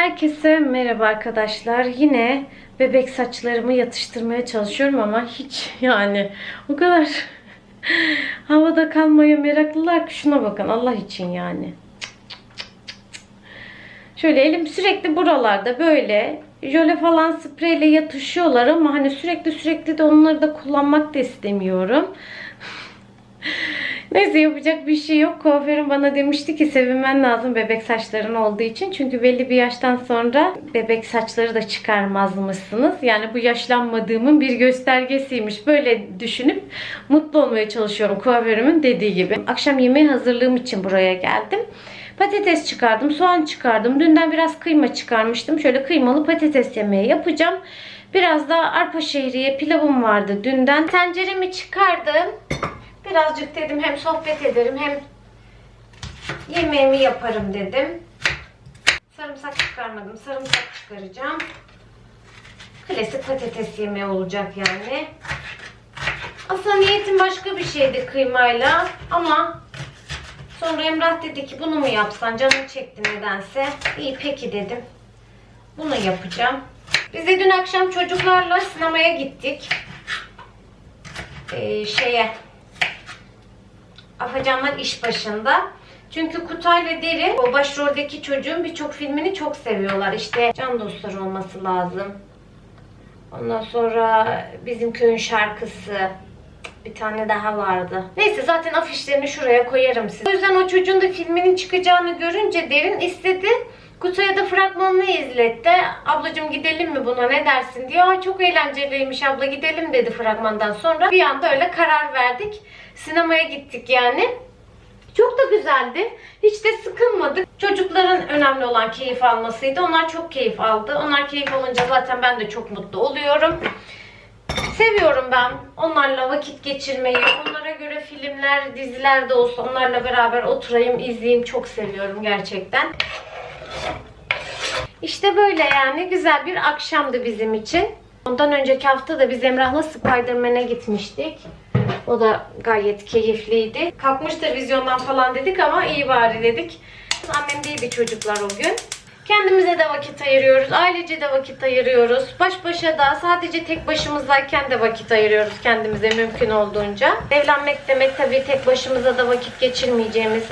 Herkese merhaba arkadaşlar. Yine bebek saçlarımı yatıştırmaya çalışıyorum ama hiç yani o kadar havada kalmaya meraklılar ki şuna bakın Allah için yani. Şöyle elim sürekli buralarda böyle jöle falan spreyle yatışıyorlar ama hani sürekli sürekli de onları da kullanmak da istemiyorum. Neyse yapacak bir şey yok. Kuaförüm bana demişti ki sevinmen lazım bebek saçların olduğu için. Çünkü belli bir yaştan sonra bebek saçları da çıkarmazmışsınız. Yani bu yaşlanmadığımın bir göstergesiymiş. Böyle düşünüp mutlu olmaya çalışıyorum kuaförümün dediği gibi. Akşam yemeği hazırlığım için buraya geldim. Patates çıkardım, soğan çıkardım. Dünden biraz kıyma çıkarmıştım. Şöyle kıymalı patates yemeği yapacağım. Biraz da arpa şehriye pilavım vardı dünden. Tenceremi çıkardım. Birazcık dedim hem sohbet ederim hem yemeğimi yaparım dedim. Sarımsak çıkarmadım. Sarımsak çıkaracağım. Klasik patates yemeği olacak yani. Aslında niyetim başka bir şeydi kıymayla ama sonra Emrah dedi ki bunu mu yapsan canım çekti nedense. İyi peki dedim. Bunu yapacağım. Biz de dün akşam çocuklarla sinemaya gittik. Ee, şeye Afacanlar iş başında. Çünkü Kutay'la Derin o başroldeki çocuğun birçok filmini çok seviyorlar. İşte Can Dostları olması lazım. Ondan sonra Bizim Köyün Şarkısı. Bir tane daha vardı. Neyse zaten afişlerini şuraya koyarım size. O yüzden o çocuğun da filminin çıkacağını görünce Derin istedi. Kutay'a da fragmanını izletti. Ablacığım gidelim mi buna ne dersin diye. Ay çok eğlenceliymiş abla gidelim dedi fragmandan sonra. Bir anda öyle karar verdik. Sinemaya gittik yani. Çok da güzeldi. Hiç de sıkılmadık. Çocukların önemli olan keyif almasıydı. Onlar çok keyif aldı. Onlar keyif alınca zaten ben de çok mutlu oluyorum. Seviyorum ben onlarla vakit geçirmeyi. Onlara göre filmler, diziler de olsa onlarla beraber oturayım, izleyeyim. Çok seviyorum gerçekten. İşte böyle yani güzel bir akşamdı bizim için. Ondan önceki hafta da biz Emrah'la Spider-Man'e gitmiştik. O da gayet keyifliydi. Kalkmıştır vizyondan falan dedik ama iyi bari dedik. Annem değildi çocuklar o gün. Kendimize de vakit ayırıyoruz. Ailece de vakit ayırıyoruz. Baş başa da sadece tek başımızdayken de vakit ayırıyoruz kendimize mümkün olduğunca. Evlenmek demek tabii tek başımıza da vakit geçirmeyeceğimiz,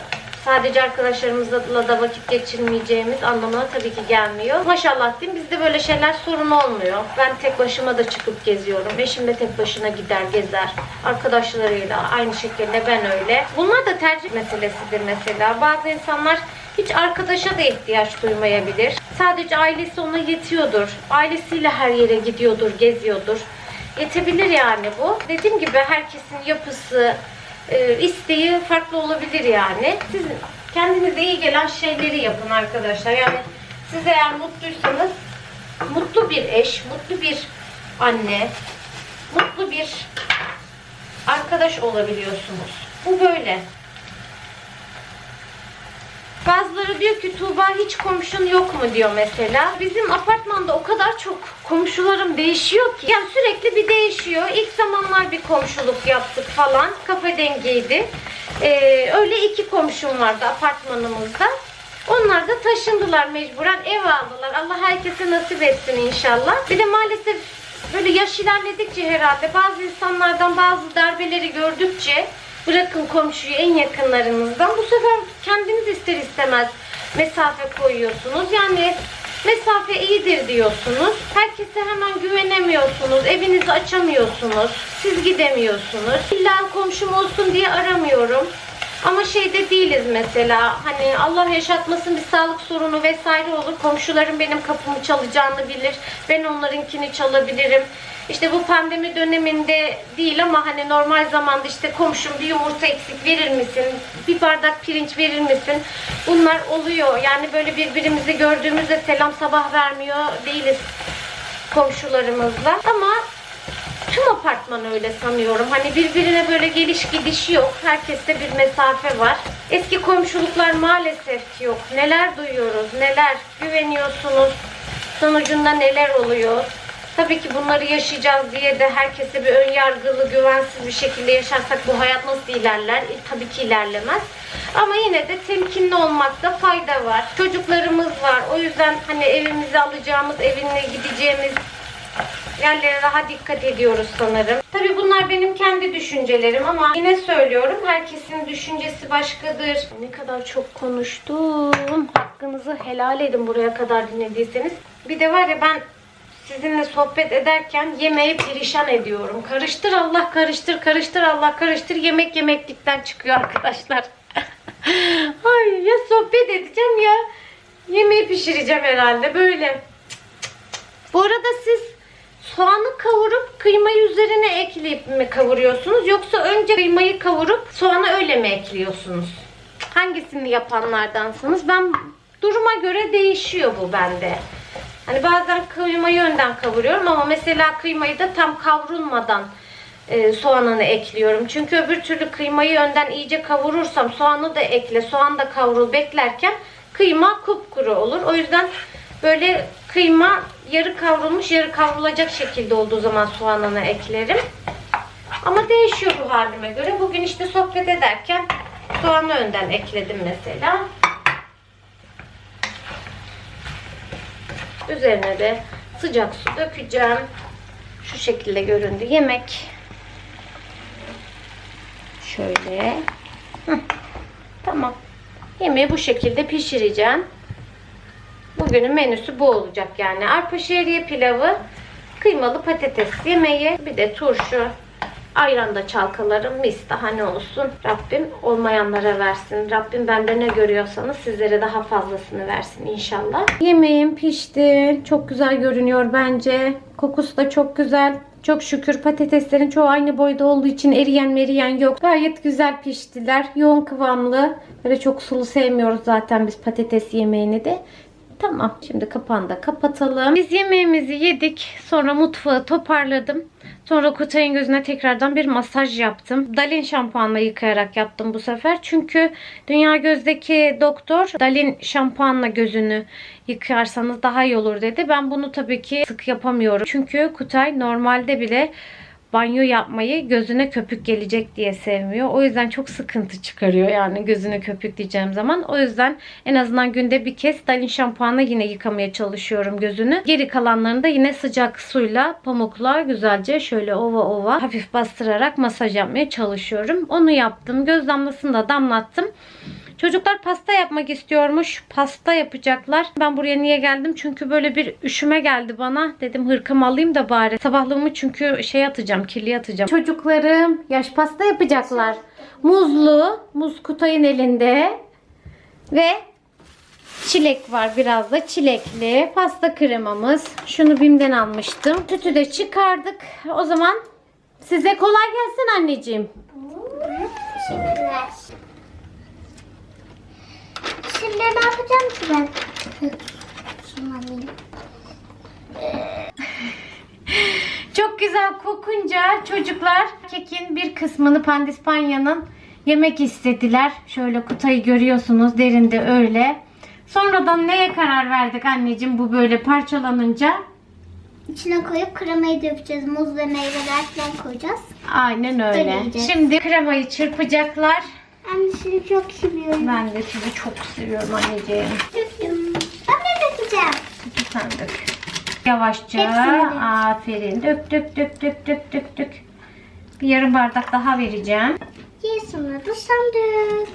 sadece arkadaşlarımızla da vakit geçirmeyeceğimiz anlamına tabii ki gelmiyor. Maşallah diyeyim bizde böyle şeyler sorun olmuyor. Ben tek başıma da çıkıp geziyorum. Eşim de tek başına gider gezer. Arkadaşlarıyla aynı şekilde ben öyle. Bunlar da tercih meselesidir mesela. Bazı insanlar hiç arkadaşa da ihtiyaç duymayabilir. Sadece ailesi ona yetiyordur. Ailesiyle her yere gidiyordur, geziyordur. Yetebilir yani bu. Dediğim gibi herkesin yapısı, e, isteği farklı olabilir yani. Siz kendinize iyi gelen şeyleri yapın arkadaşlar. Yani siz eğer mutluysanız mutlu bir eş, mutlu bir anne, mutlu bir arkadaş olabiliyorsunuz. Bu böyle. Bazıları diyor ki Tuğba hiç komşun yok mu diyor mesela. Bizim apartmanda o kadar çok komşularım değişiyor ki. Yani sürekli bir değişiyor. İlk zamanlar bir komşuluk yaptık falan. Kafa dengeydi. Ee, öyle iki komşum vardı apartmanımızda. Onlar da taşındılar mecburen ev aldılar. Allah herkese nasip etsin inşallah. Bir de maalesef böyle yaş ilerledikçe herhalde bazı insanlardan bazı darbeleri gördükçe bırakın komşuyu en yakınlarınızdan bu sefer kendiniz ister istemez mesafe koyuyorsunuz. Yani mesafe iyidir diyorsunuz. Herkese hemen güvenemiyorsunuz. Evinizi açamıyorsunuz. Siz gidemiyorsunuz. İlla komşum olsun diye aramıyorum. Ama şeyde değiliz mesela hani Allah yaşatmasın bir sağlık sorunu vesaire olur. Komşularım benim kapımı çalacağını bilir. Ben onlarınkini çalabilirim. İşte bu pandemi döneminde değil ama hani normal zamanda işte komşum bir yumurta eksik verir misin? Bir bardak pirinç verir misin? Bunlar oluyor. Yani böyle birbirimizi gördüğümüzde selam sabah vermiyor değiliz komşularımızla. Ama tüm apartman öyle sanıyorum. Hani birbirine böyle geliş gidiş yok. Herkeste bir mesafe var. Eski komşuluklar maalesef ki yok. Neler duyuyoruz, neler güveniyorsunuz. Sonucunda neler oluyor. Tabii ki bunları yaşayacağız diye de herkese bir ön yargılı, güvensiz bir şekilde yaşarsak bu hayat nasıl ilerler? E, tabii ki ilerlemez. Ama yine de temkinli olmakta fayda var. Çocuklarımız var. O yüzden hani evimize alacağımız, evine gideceğimiz yerlere daha dikkat ediyoruz sanırım. Tabii bunlar benim kendi düşüncelerim ama yine söylüyorum herkesin düşüncesi başkadır. Ne kadar çok konuştum. Hakkınızı helal edin buraya kadar dinlediyseniz. Bir de var ya ben sizinle sohbet ederken yemeği perişan ediyorum. Karıştır Allah karıştır, karıştır Allah karıştır. Yemek yemeklikten çıkıyor arkadaşlar. Ay ya sohbet edeceğim ya yemeği pişireceğim herhalde böyle. Bu arada siz soğanı kavurup kıymayı üzerine ekleyip mi kavuruyorsunuz yoksa önce kıymayı kavurup soğanı öyle mi ekliyorsunuz? Hangisini yapanlardansınız? Ben duruma göre değişiyor bu bende. Hani bazen kıymayı önden kavuruyorum ama mesela kıymayı da tam kavrulmadan e, soğanını ekliyorum. Çünkü öbür türlü kıymayı önden iyice kavurursam soğanı da ekle, soğan da kavrul beklerken kıyma kupkuru olur. O yüzden böyle kıyma yarı kavrulmuş yarı kavrulacak şekilde olduğu zaman soğanını eklerim. Ama değişiyor bu halime göre. Bugün işte sohbet ederken soğanı önden ekledim mesela. Üzerine de sıcak su dökeceğim. Şu şekilde göründü yemek. Şöyle. Hı. Tamam. Yemeği bu şekilde pişireceğim. Bugünün menüsü bu olacak yani. Arpa şehriye pilavı, kıymalı patates yemeği, bir de turşu. Ayran da çalkalarım mis daha ne olsun. Rabbim olmayanlara versin. Rabbim bende ne görüyorsanız sizlere daha fazlasını versin inşallah. Yemeğim pişti. Çok güzel görünüyor bence. Kokusu da çok güzel. Çok şükür patateslerin çoğu aynı boyda olduğu için eriyen meriyen yok. Gayet güzel piştiler. Yoğun kıvamlı. Böyle çok sulu sevmiyoruz zaten biz patates yemeğini de. Tamam. Şimdi kapağını da kapatalım. Biz yemeğimizi yedik. Sonra mutfağı toparladım. Sonra Kutay'ın gözüne tekrardan bir masaj yaptım. Dalin şampuanla yıkayarak yaptım bu sefer. Çünkü Dünya Göz'deki doktor Dalin şampuanla gözünü yıkarsanız daha iyi olur dedi. Ben bunu tabii ki sık yapamıyorum. Çünkü Kutay normalde bile banyo yapmayı gözüne köpük gelecek diye sevmiyor. O yüzden çok sıkıntı çıkarıyor yani gözüne köpük diyeceğim zaman. O yüzden en azından günde bir kez Dalin şampuanla yine yıkamaya çalışıyorum gözünü. Geri kalanlarını da yine sıcak suyla pamukla güzelce şöyle ova ova hafif bastırarak masaj yapmaya çalışıyorum. Onu yaptım. Göz damlasını da damlattım. Çocuklar pasta yapmak istiyormuş. Pasta yapacaklar. Ben buraya niye geldim? Çünkü böyle bir üşüme geldi bana. Dedim hırkamı alayım da bari. Sabahlığımı çünkü şey atacağım, kirliye atacağım. Çocuklarım yaş pasta yapacaklar. Muzlu, muz Kutay'ın elinde. Ve çilek var biraz da çilekli. Pasta kremamız. Şunu Bim'den almıştım. Tütü de çıkardık. O zaman size kolay gelsin anneciğim. Teşekkürler. Şimdi ne yapacağım ki ben? Çok güzel kokunca çocuklar kekin bir kısmını pandispanya'nın yemek istediler. Şöyle kutayı görüyorsunuz derinde öyle. Sonradan neye karar verdik anneciğim bu böyle parçalanınca? İçine koyup kremayı dökeceğiz. Muz ve meyveler falan koyacağız. Aynen öyle. Yiyeceğiz. Şimdi kremayı çırpacaklar. Ben seni çok seviyorum. Ben de sizi çok seviyorum anneciğim. Döktüm. Ben de dökeceğim. Sütü sen dök. Yavaşça. Hepsini. Aferin. Dök dök dök dök dök dök dök. Bir yarım bardak daha vereceğim. Ye sonra da sen dök.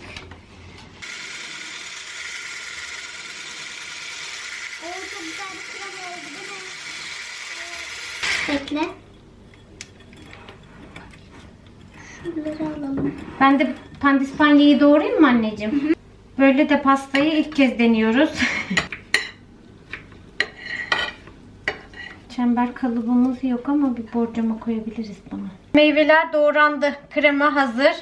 Oo, çok güzel bir krema oldu değil mi? Bekle. Şunları alalım. Ben de pandispanyayı doğrayayım mı anneciğim? Böyle de pastayı ilk kez deniyoruz. Çember kalıbımız yok ama bir borcama koyabiliriz bunu. Meyveler doğrandı. Krema hazır.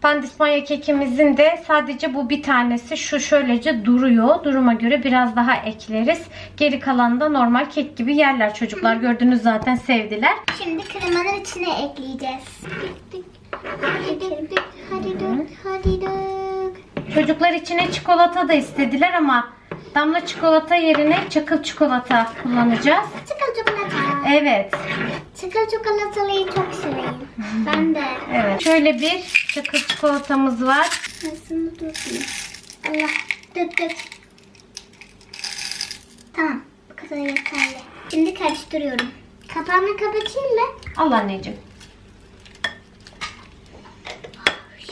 Pandispanya kekimizin de sadece bu bir tanesi şu şöylece duruyor. Duruma göre biraz daha ekleriz. Geri kalan da normal kek gibi yerler çocuklar. Gördünüz zaten sevdiler. Şimdi kremanın içine ekleyeceğiz. Hadi dök dök. Hadi dök. Hadi dök. Çocuklar içine çikolata da istediler ama damla çikolata yerine çakıl çikolata kullanacağız. Çıkıl çikolata. Evet. Çakıl çikolatalıyı çok severim. ben de. Evet. Şöyle bir çakıl çikolatamız var. Nasıl dursun? Allah. Dur dur. Tamam. Bu kadar yeterli. Şimdi karıştırıyorum. Kapağını kapatayım mı? Al anneciğim.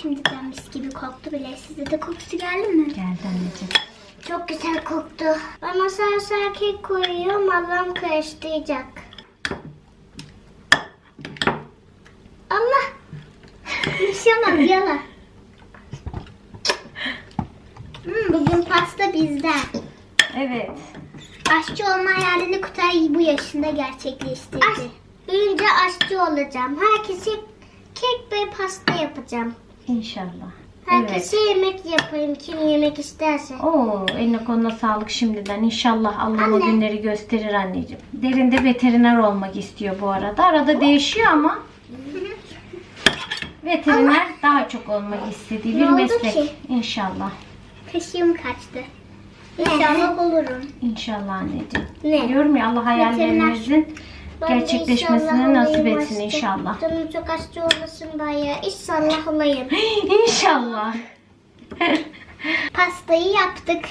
Şimdiden mis gibi koktu bile. Size de kokusu geldi mi? Geldi anneciğim. Çok güzel koktu. Ben masaya sakin koyuyorum. Ablam karıştıracak. Allah. Bir şey. Yala. Hmm, bugün pasta bizden. Evet. Aşçı olma hayalini Kutay bu yaşında gerçekleştirdi. büyünce aşçı olacağım. Herkese kek ve pasta yapacağım. İnşallah. Evet. Herkese yemek yapayım kim yemek isterse. Oo, eline koluna sağlık şimdiden. İnşallah Allah o Anne. günleri gösterir anneciğim. Derinde veteriner olmak istiyor bu arada. Arada değişiyor ama veteriner daha çok olmak istediği bir Ne meslek. ki? İnşallah. Kaşığım kaçtı. İnşallah olurum. İnşallah anneciğim. Ne? Diyorum ya Allah hayallerinizin gerçekleşmesini nasip etsin inşallah. Canım çok aşçı olmasın baya. İnşallah olayım. İnşallah. Pastayı yaptık.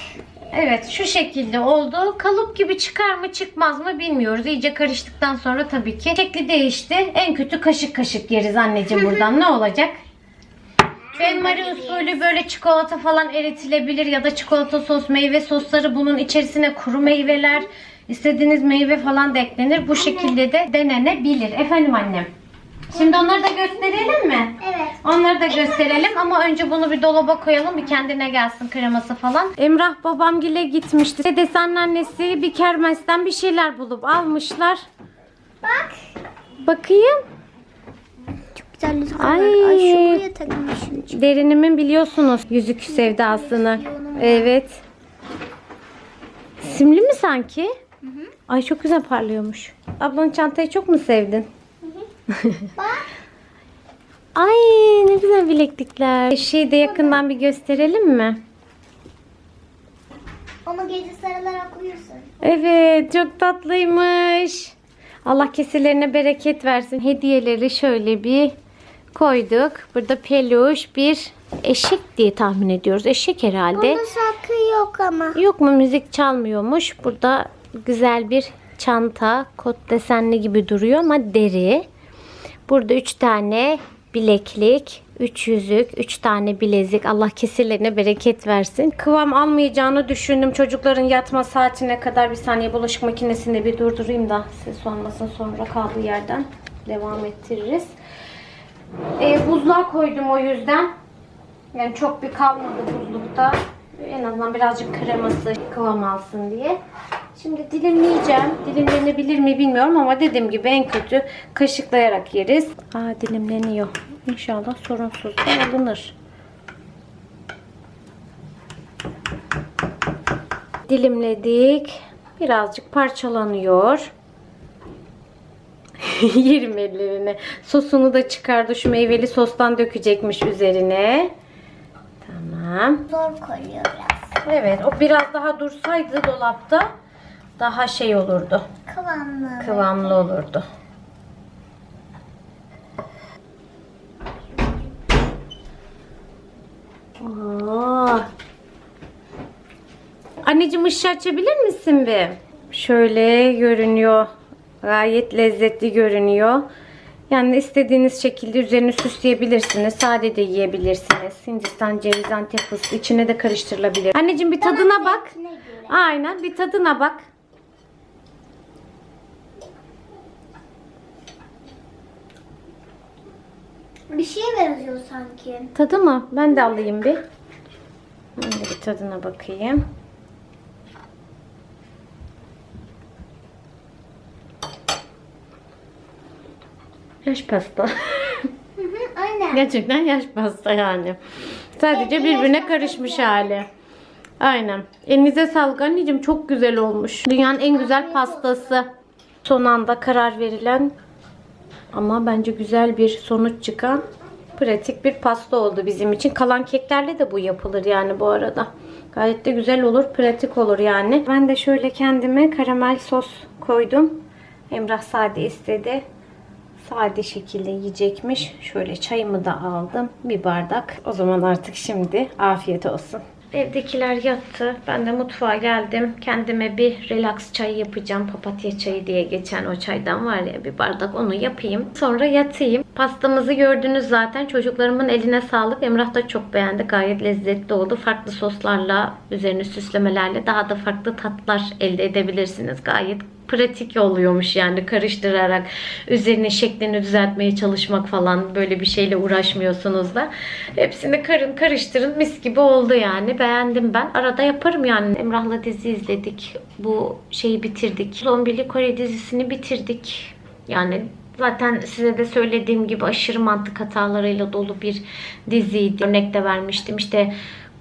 Evet şu şekilde oldu. Kalıp gibi çıkar mı çıkmaz mı bilmiyoruz. İyice karıştıktan sonra tabii ki şekli değişti. En kötü kaşık kaşık yeriz anneciğim buradan. Ne olacak? Ben Marie usulü böyle çikolata falan eritilebilir ya da çikolata sos, meyve sosları bunun içerisine kuru meyveler, istediğiniz meyve falan da eklenir. Bu şekilde de denenebilir. Efendim annem. Şimdi onları da gösterelim mi? Evet. Onları da gösterelim ama önce bunu bir dolaba koyalım bir kendine gelsin kreması falan. Emrah babamgile gitmişti. Dedesi anneannesi bir kermesten bir şeyler bulup almışlar. Bak. Bakayım. Güzel Ay. Ay şuraya takılmışım. Derinimin biliyorsunuz yüzük sevdasını. Evet. Simli mi sanki? Ay çok güzel parlıyormuş. Ablanın çantayı çok mu sevdin? Bak. Ay ne güzel bileklikler. Şeyi de yakından bir gösterelim mi? Onu gece sarılarak uyursun. Evet çok tatlıymış. Allah keselerine bereket versin. Hediyeleri şöyle bir koyduk. Burada peluş bir eşek diye tahmin ediyoruz. Eşek herhalde. Bunda şarkı yok ama. Yok mu müzik çalmıyormuş. Burada güzel bir çanta, kot desenli gibi duruyor ama deri. Burada üç tane bileklik, üç yüzük, üç tane bilezik. Allah kesirlerine bereket versin. Kıvam almayacağını düşündüm. Çocukların yatma saatine kadar bir saniye bulaşık makinesinde bir durdurayım da ses olmasın sonra kaldığı yerden devam ettiririz. E, buzluğa koydum o yüzden. Yani çok bir kalmadı buzlukta. En azından birazcık kreması kıvam alsın diye. Şimdi dilimleyeceğim. Dilimlenebilir mi bilmiyorum ama dediğim gibi en kötü kaşıklayarak yeriz. Aa dilimleniyor. İnşallah sorunsuz da alınır. Dilimledik. Birazcık parçalanıyor. Yerim ellerine. Sosunu da çıkardı. Şu meyveli sostan dökecekmiş üzerine. Tamam. Zor koyuyor biraz. Evet o biraz daha dursaydı dolapta daha şey olurdu. Kıvamlı. Kıvamlı olurdu. Aa. Anneciğim ışığı açabilir misin bir? Şöyle görünüyor. Gayet lezzetli görünüyor. Yani istediğiniz şekilde üzerini süsleyebilirsiniz. Sade de yiyebilirsiniz. Hindistan cevizi, antep fıstığı içine de karıştırılabilir. Anneciğim bir tadına bak. Aynen bir tadına bak. Bir şeye benziyor sanki. Tadı mı? Ben de alayım bir. Ben de bir tadına bakayım. Yaş pasta. Aynen. Gerçekten yaş pasta yani. Sadece birbirine karışmış hali. Aynen. Elinize sağlık anneciğim. Çok güzel olmuş. Dünyanın en güzel pastası. Son anda karar verilen ama bence güzel bir sonuç çıkan pratik bir pasta oldu bizim için. Kalan keklerle de bu yapılır yani bu arada. Gayet de güzel olur, pratik olur yani. Ben de şöyle kendime karamel sos koydum. Emrah sade istedi. Sade şekilde yiyecekmiş. Şöyle çayımı da aldım. Bir bardak. O zaman artık şimdi afiyet olsun. Evdekiler yattı. Ben de mutfağa geldim. Kendime bir relax çay yapacağım. Papatya çayı diye geçen o çaydan var ya bir bardak onu yapayım. Sonra yatayım. Pastamızı gördünüz zaten. Çocuklarımın eline sağlık. Emrah da çok beğendi. Gayet lezzetli oldu. Farklı soslarla, üzerine süslemelerle daha da farklı tatlar elde edebilirsiniz. Gayet pratik oluyormuş yani karıştırarak üzerine şeklini düzeltmeye çalışmak falan böyle bir şeyle uğraşmıyorsunuz da. Hepsini karın karıştırın mis gibi oldu yani. Beğendim ben. Arada yaparım yani. Emrah'la dizi izledik. Bu şeyi bitirdik. Zombili Kore dizisini bitirdik. Yani Zaten size de söylediğim gibi aşırı mantık hatalarıyla dolu bir diziydi. Örnek de vermiştim. İşte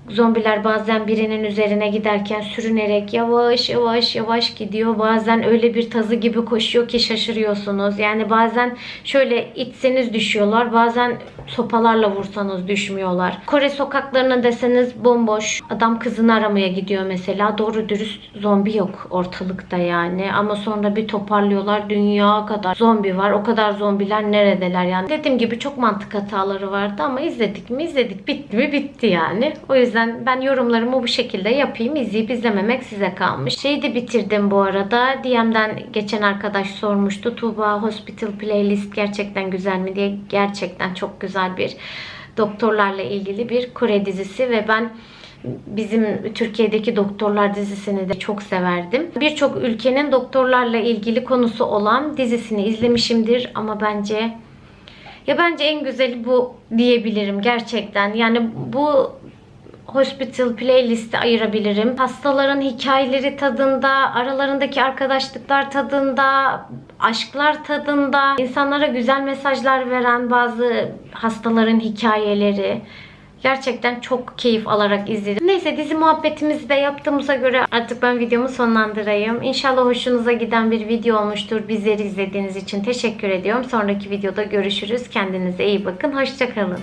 zombiler bazen birinin üzerine giderken sürünerek yavaş yavaş yavaş gidiyor. Bazen öyle bir tazı gibi koşuyor ki şaşırıyorsunuz. Yani bazen şöyle itseniz düşüyorlar. Bazen sopalarla vursanız düşmüyorlar. Kore sokaklarına deseniz bomboş. Adam kızını aramaya gidiyor mesela. Doğru dürüst zombi yok ortalıkta yani. Ama sonra bir toparlıyorlar. Dünya kadar zombi var. O kadar zombiler neredeler yani. Dediğim gibi çok mantık hataları vardı ama izledik mi izledik. Bitti mi bitti yani. O yüzden ben yorumlarımı bu şekilde yapayım. İzleyip izlememek size kalmış. Şeyi de bitirdim bu arada. DM'den geçen arkadaş sormuştu. Tuğba Hospital Playlist gerçekten güzel mi diye. Gerçekten çok güzel bir doktorlarla ilgili bir Kore dizisi ve ben bizim Türkiye'deki doktorlar dizisini de çok severdim. Birçok ülkenin doktorlarla ilgili konusu olan dizisini izlemişimdir ama bence ya bence en güzeli bu diyebilirim gerçekten. Yani bu Hospital playlist'e ayırabilirim. Hastaların hikayeleri tadında, aralarındaki arkadaşlıklar tadında, aşklar tadında, insanlara güzel mesajlar veren bazı hastaların hikayeleri. Gerçekten çok keyif alarak izledim. Neyse dizi muhabbetimizi de yaptığımıza göre artık ben videomu sonlandırayım. İnşallah hoşunuza giden bir video olmuştur. Bizleri izlediğiniz için teşekkür ediyorum. Sonraki videoda görüşürüz. Kendinize iyi bakın. Hoşçakalın.